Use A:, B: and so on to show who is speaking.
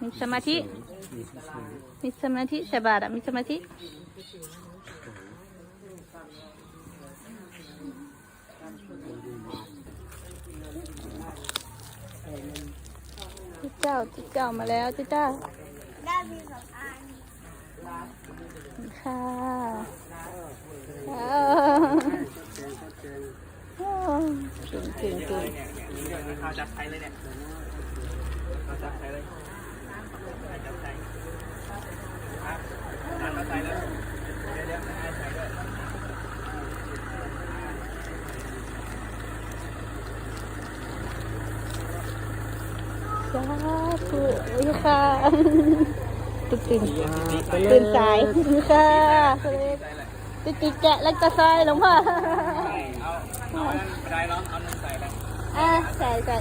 A: มีสมาธิ มีสมาธิสบาตรอะมีสมาธิเจ้าเจ้ามาแล้วเจ้า
B: ได้มีสองอัน
A: ค่ะเก่งเก่งเก่ง
C: ข้าจับไทยเลยเนี่ยข้าวจับไทยเลยจับไทยครับจับไทยเลยเดี๋ยวเดี๋ยวให้ใส่ด้วย
A: สาธุนี่ค่ะตื่นตื่นตื่นสายนี่ค่ะติดติดแกะแล้วก็ซอยหลวงพ่อ
C: เอาเอาอันนั้นไม่ได้หรอกเอาหนึ่งใส่เลย
A: อะใส่ใส่